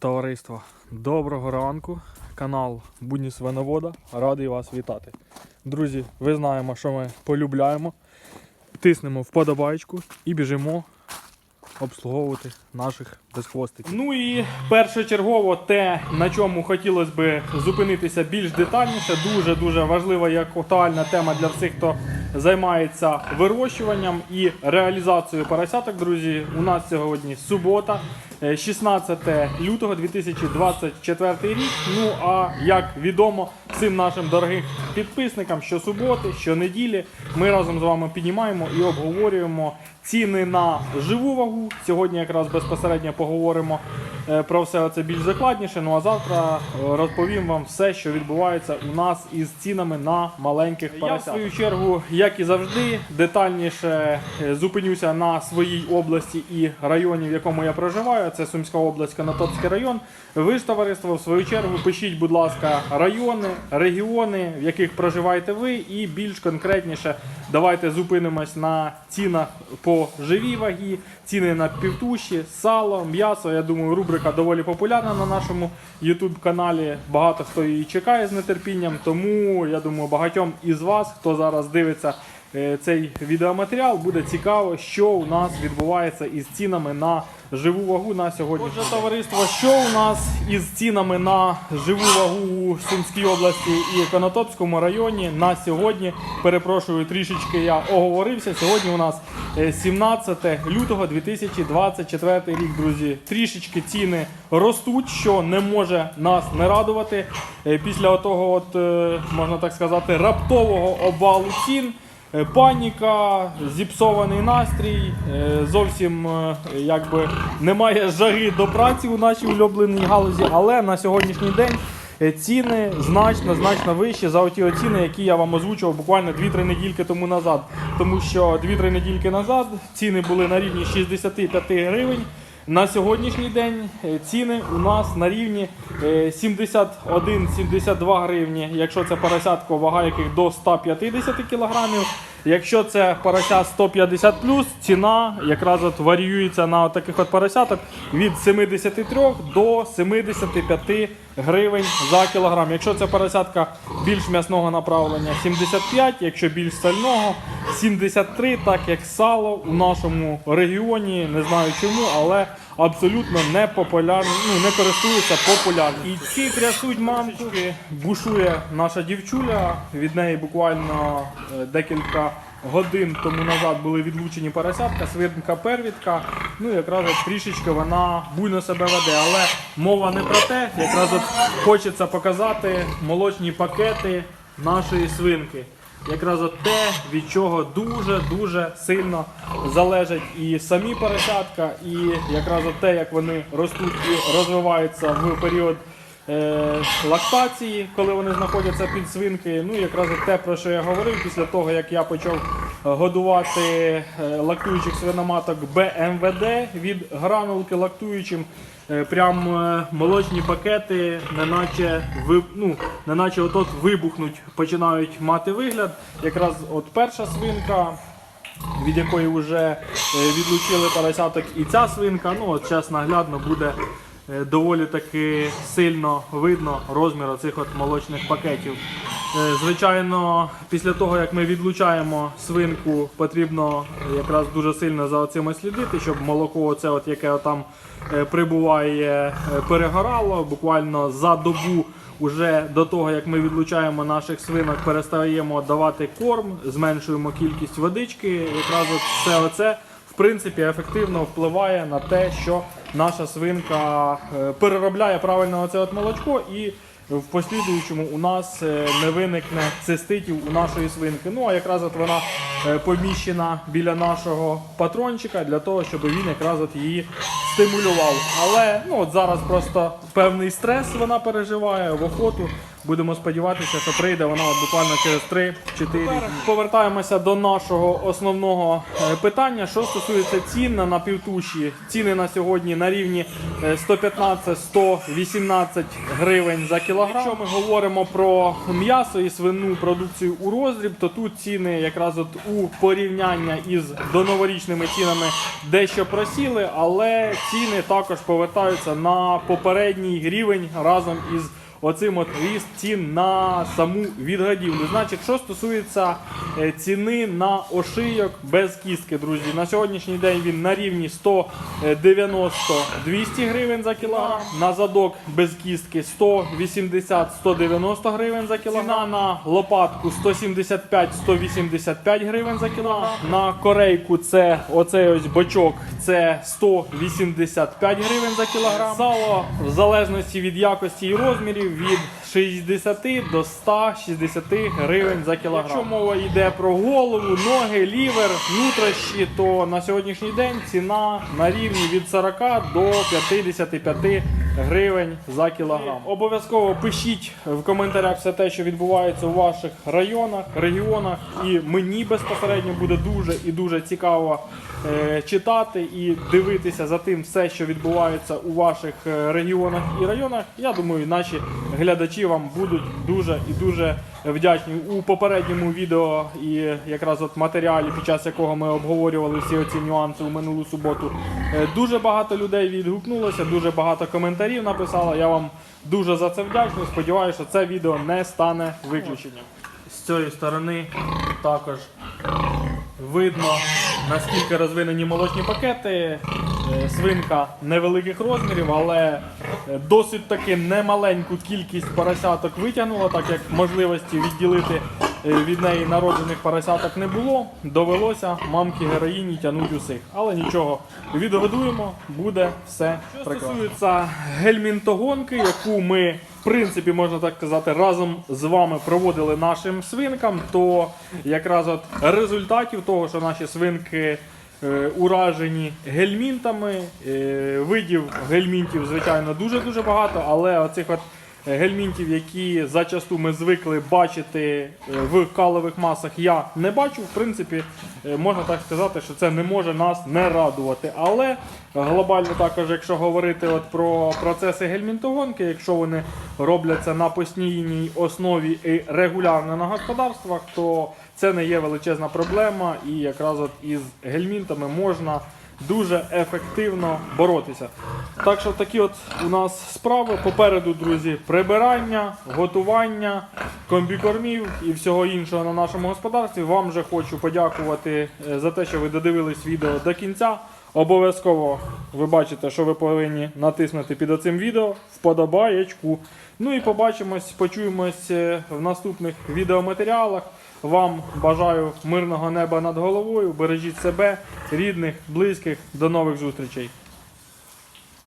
Товариство, доброго ранку. Канал Будні Свиновода. Радий вас вітати. Друзі, ви знаємо, що ми полюбляємо. Тиснемо вподобайку і біжимо обслуговувати наших безхвостиків. Ну і першочергово те, на чому хотілося би зупинитися більш детальніше, дуже-дуже важлива і актуальна тема для всіх, хто займається вирощуванням і реалізацією поросяток. Друзі, у нас сьогодні субота, е, 16 лютого 2024 рік. Ну а як відомо всім нашим дорогим підписникам, що суботи, що неділі, ми разом з вами піднімаємо і обговорюємо ціни на живу вагу. Сьогодні якраз безпосередньо поговоримо е, про все це більш закладніше. Ну а завтра е, розповім вам все, що відбувається у нас із цінами на маленьких поросят. Я в свою чергу, як і завжди, детальніше е, зупинюся на своїй області і районі, в якому я проживаю. Це Сумська область, Конотопський район. Ви ж товариство, в свою чергу, пишіть, будь ласка, райони, регіони, в яких проживаєте ви, і більш конкретніше давайте зупинимось на цінах по живій вагі, ціни на півтуші, сало, м'ясо. Я думаю, рубрика доволі популярна на нашому YouTube каналі. Багато хто її чекає з нетерпінням. Тому я думаю, багатьом із вас, хто зараз дивиться цей відеоматеріал, буде цікаво, що у нас відбувається із цінами на живу вагу на сьогодні. Отже, товариство, що у нас із цінами на живу вагу у Сумській області і Конотопському районі на сьогодні. Перепрошую, трішечки я оговорився. Сьогодні у нас е, 17 лютого 2024 рік, друзі. Трішечки ціни ростуть, що не може нас не радувати. Е, Після того, от, е, можна так сказати, раптового обвалу цін. Е, Паніка, зіпсований настрій, е, зовсім е, якби немає жари до праці у нашій улюбленій галузі, але на сьогоднішній день ціни значно значно вищі за ті оціни, які я вам озвучував буквально 2-3 недільки тому назад. Тому що 2-3 недільки назад ціни були на рівні 65 гривень. На сьогоднішній день е, ціни у нас на рівні е, 71-72 гривні, якщо це поросятко, вага яких до 150 кілограмів. Якщо це порося 150 ціна якраз от варіюється на таких от поросяток від 73 до 75 гривень за кілограм. Якщо це поросятка більш м'ясного направлення 75, якщо більш сального 73, так як сало у нашому регіоні, не знаю чому, але абсолютно не популярні, ну не користуються популярністю. І ці трясуть мамки, бушує наша дівчуля. Від неї буквально е, декілька годин тому назад були відлучені поросятка, свинка первітка. Ну якраз от трішечки вона буйно себе веде. Але мова не про те, якраз от хочеться показати молочні пакети нашої свинки. Якраз от те, від чого дуже-дуже сильно залежать і самі поросятка, і якраз от те, як вони ростуть і розвиваються в період е, лактації, коли вони знаходяться під свинки. Ну, якраз от те, про що я говорив, після того, як я почав е, годувати е, лактуючих свиноматок БМВД від гранулки лактуючим. Е, Прям е, молочні пакети, неначе ви, ну, неначе от вибухнуть, починають мати вигляд. Якраз от перша свинка, від якої вже е, відлучили поросяток, і ця свинка, ну от зараз наглядно буде доволі таки сильно видно розмір оцих от молочних пакетів. Е, Звичайно, після того як ми відлучаємо свинку, потрібно якраз дуже сильно за цим слідити, щоб молоко, оце от яке там е, прибуває, е, перегорало. Буквально за добу, уже до того як ми відлучаємо наших свинок, перестаємо давати корм, зменшуємо кількість водички. Якраз от все оце в принципі ефективно впливає на те, що наша свинка переробляє правильно оце от молочко і в послідуючому у нас е, не виникне циститів у нашої свинки. Ну а якраз от вона е, поміщена біля нашого патрончика для того, щоб він якраз от її стимулював. Але ну от зараз просто певний стрес вона переживає в охоту. Будемо сподіватися, що прийде вона буквально через 3-4 дні. Повертаємося до нашого основного е, питання, що стосується цін на напівтуші. Ціни на сьогодні на рівні е, 115-118 гривень за кілограм. Якщо ми говоримо про м'ясо і свину продукцію у роздріб, то тут ціни якраз от у порівняння із доноворічними цінами дещо просіли, але ціни також повертаються на попередній рівень разом із оцим от ріст цін на саму відгодівлю. Значить, що стосується е, ціни на ошийок без кістки, друзі, на сьогоднішній день він на рівні 190-200 гривень за кілограм. На задок без кістки 180-190 гривень за кілограм. Ціна на лопатку 175-185 гривень за кілограм. На корейку це оцей ось бочок, це 185 гривень за кілограм. Сало в залежності від якості і розмірів від 60 до 160 гривень за кілограм. Якщо мова йде про голову, ноги, лівер, нутрощі, то на сьогоднішній день ціна на рівні від 40 до 55 гривень за кілограм. Обов'язково пишіть в коментарях все те, що відбувається у ваших районах, регіонах, і мені безпосередньо буде дуже і дуже цікаво е, читати і дивитися за тим все, що відбувається у ваших е, регіонах і районах. Я думаю, наші глядачі вам будуть дуже і дуже вдячні. У попередньому відео і якраз от матеріалі, під час якого ми обговорювали всі оці нюанси у минулу суботу. е, Дуже багато людей відгукнулося, дуже багато коментарів написало. Я вам дуже за це вдячний. Сподіваюся, що це відео не стане виключенням. З цієї сторони також видно наскільки розвинені молочні пакети. Е, Свинка невеликих розмірів, але е, досить таки немаленьку кількість поросяток витягнула, так як можливості відділити е, від неї народжених поросяток не було. Довелося мамки героїні тягнути усіх. Але нічого, відгодуємо, буде все Що стосується гельмінтогонки, яку ми, в принципі, можна так сказати, разом з вами проводили нашим свинкам, то якраз от результатів того, що наші свинки уражені гельмінтами. Е, видів гельмінтів, звичайно, дуже-дуже багато, але оцих от гельмінтів, які зачасту ми звикли бачити е, в калових масах, я не бачу. В принципі, е, можна так сказати, що це не може нас не радувати. Але глобально також, якщо говорити от про процеси гельмінтогонки, якщо вони робляться на постійній основі і регулярно на господарствах, то це не є величезна проблема, і якраз от із гельмінтами можна дуже ефективно боротися. Так що такі от у нас справи. Попереду, друзі, прибирання, готування, комбікормів і всього іншого на нашому господарстві. Вам же хочу подякувати е, за те, що ви додивились відео до кінця. Обов'язково ви бачите, що ви повинні натиснути під цим відео вподобаєчку. Ну і побачимось, почуємось е, в наступних відеоматеріалах. Вам бажаю мирного неба над головою. Бережіть себе, рідних, близьких. До нових зустрічей.